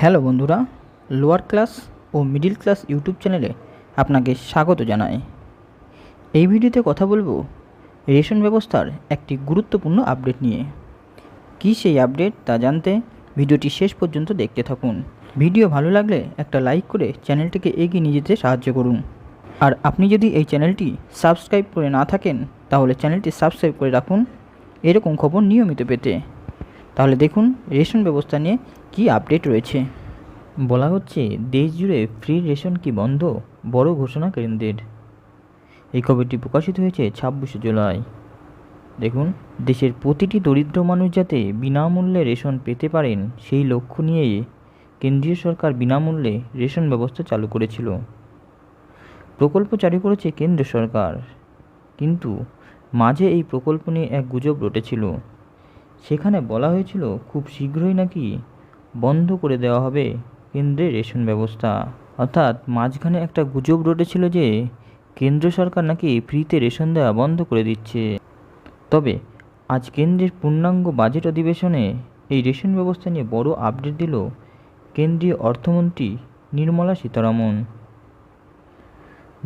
Hello বন্ধুরা, lower class ও middle class YouTube চ্যানেলে আপনাকে স্বাগত জানাই। এই ভিডিওতে কথা বলব রেশন ব্যবস্থার একটি গুরুত্বপূর্ণ আপডেট নিয়ে। কী সেই আপডেট তা জানতে ভিডিওটি শেষ পর্যন্ত দেখতে থাকুন। ভিডিও ভালো লাগলে একটা লাইক করে চ্যানেলটিকে এগিয়ে নিয়ে যেতে সাহায্য করুন। আর আপনি যদি এই চ্যানেলটি সাবস্ক্রাইব করে না থাকেন, তাহলে চ্যানেলটি সাবস্ক্রাইব করে রাখুন। এরকম খবর নিয়মিত পেতে তাহলে দেখুন, রেশন ব্যবস্থা নিয়ে কী আপডেট রয়েছে। বলা হচ্ছে, দেশ জুড়ে ফ্রি রেশন কি বন্ধ? বড় ঘোষণা কেন্দ্রের। এই খবরটি প্রকাশিত হয়েছে ছাব্বিশে জুলাই। দেখুন, দেশের প্রতিটি দরিদ্র মানুষ যাতে বিনামূল্যে রেশন পেতে পারেন, সেই লক্ষ্য নিয়ে কেন্দ্রীয় সরকার বিনামূল্যে রেশন ব্যবস্থা চালু করেছিল। প্রকল্প চালু করেছে কেন্দ্র সরকার। কিন্তু মাঝে এই প্রকল্প নিয়ে এক গুজব রটেছিল। সেখানে বলা হয়েছিল, খুব শীঘ্রই নাকি বন্ধ করে দেওয়া হবে কেন্দ্রের রেশন ব্যবস্থা। অর্থাৎ মাঝখানে একটা গুজব রটেছিল যে কেন্দ্র সরকার নাকি ফ্রিতে রেশন দেওয়া বন্ধ করে দিচ্ছে। তবে আজ কেন্দ্রের পূর্ণাঙ্গ বাজেট অধিবেশনে এই রেশন ব্যবস্থা নিয়ে বড় আপডেট দিল কেন্দ্রীয় অর্থমন্ত্রী নির্মলা সীতারামন।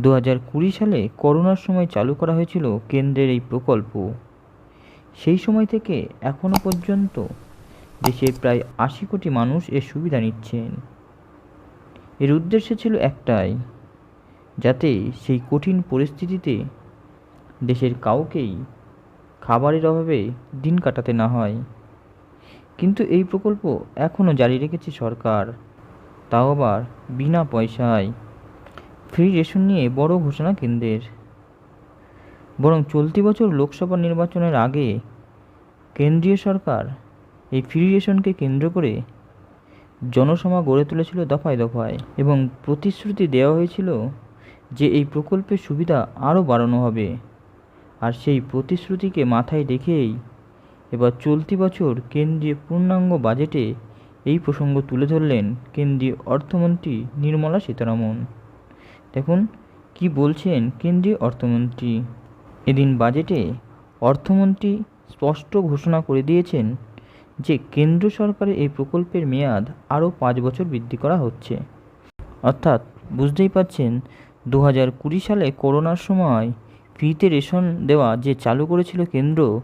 দু হাজার কুড়ি সালে করোনার সময় চালু করা হয়েছিল কেন্দ্রের এই প্রকল্প। সেই সময় থেকে এখনও পর্যন্ত দেশের প্রায় আশি কোটি মানুষ এর সুবিধা নিচ্ছেন। এর উদ্দেশ্য ছিল একটাই, যাতে সেই কঠিন পরিস্থিতিতে দেশের কাউকেই খাবারের অভাবে দিন কাটাতে না হয়। কিন্তু এই প্রকল্প এখনও জারি রেখেছে সরকার। তাও আবার বিনা পয়সায় ফ্রি রেশন নিয়ে বড় ঘোষণা কেন্দ্রের। বরং চলতি বছর লোকসভা নির্বাচনের আগে কেন্দ্রীয় সরকার এই ফ্রি কেন্দ্র করে জনসমা গড়ে তুলেছিল দফায় দফায় এবং প্রতিশ্রুতি দেওয়া হয়েছিল যে এই প্রকল্পের সুবিধা আরও বাড়ানো হবে। আর সেই প্রতিশ্রুতিকে মাথায় রেখেই এবার চলতি বছর কেন্দ্রীয় পূর্ণাঙ্গ বাজেটে এই প্রসঙ্গ তুলে ধরলেন কেন্দ্রীয় অর্থমন্ত্রী নির্মলা সীতারামন। দেখুন, কি বলছেন কেন্দ্রীয় অর্থমন্ত্রী। এদিন বাজেটে অর্থমন্ত্রী স্পষ্ট ঘোষণা করে দিয়েছেন যে কেন্দ্র সরকারের এই প্রকল্পের মেয়াদ আরও পাঁচ বছর বৃদ্ধি করা হচ্ছে। অর্থাৎ বুঝতেই পাচ্ছেন দু হাজার কুড়ি সালে করোনার সময় ফ্রিতে রেশন দেওয়া যে চালু করেছিল কেন্দ্র,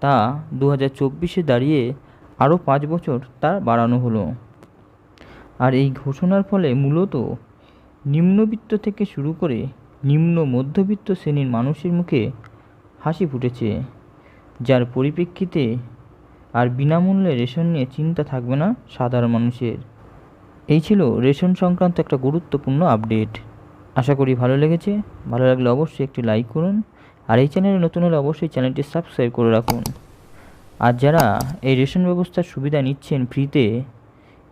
তা দু হাজার চব্বিশে দাঁড়িয়ে আরও পাঁচ বছর তা বাড়ানো হলো। আর এই ঘোষণার ফলে মূলত নিম্নবিত্ত থেকে শুরু করে নিম্ন মধ্যবিত্ত শ্রেণির মানুষের মুখে হাসি ফুটেছে, যার পরিপ্রেক্ষিতে আর বিনামূল্যে রেশন নিয়ে চিন্তা থাকবে না সাধারণ মানুষের। এই ছিল রেশন সংক্রান্ত একটা গুরুত্বপূর্ণ আপডেট। আশা করি ভালো লেগেছে। ভালো লাগলে অবশ্যই একটি লাইক করুন আর এই চ্যানেলে নতুন হলে অবশ্যই চ্যানেলটি সাবস্ক্রাইব করে রাখুন। আর যারা এই রেশন ব্যবস্থার সুবিধা নিচ্ছেন ফ্রিতে,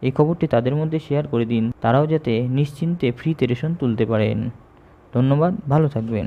এই খবরটি তাদের মধ্যে শেয়ার করে দিন। তারাও যাতে নিশ্চিন্তে ফ্রিতে রেশন তুলতে পারেন। ধন্যবাদ ভালো থাকবেন।